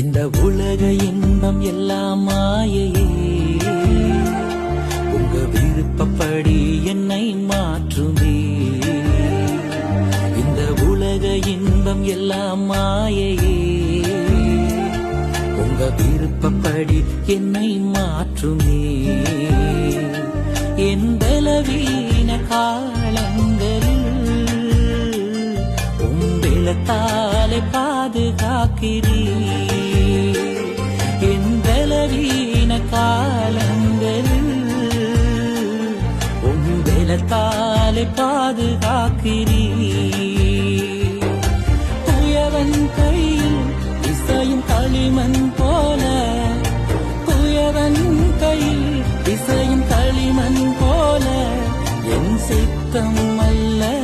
இந்த உலக இன்பம் எல்லாம் மாயையே. உங்க விருப்பப்படி என்னை மாற்றுமே. இந்த உலக இன்பம் எல்லாம் மாயையே. உங்க விருப்பப்படி என்னை மாற்றுமே. என் பலவீன காலங்களில் உன் பாதுகாக்கிறீ என் நவீன காலங்களில் உங்களத்தாலே பாதுகாக்கிறீர். புயவன் கையில் இசையும் களிமண் போல. புயவன் கையில் இசையும் களிமண் போல. என் சித்தம் அல்ல.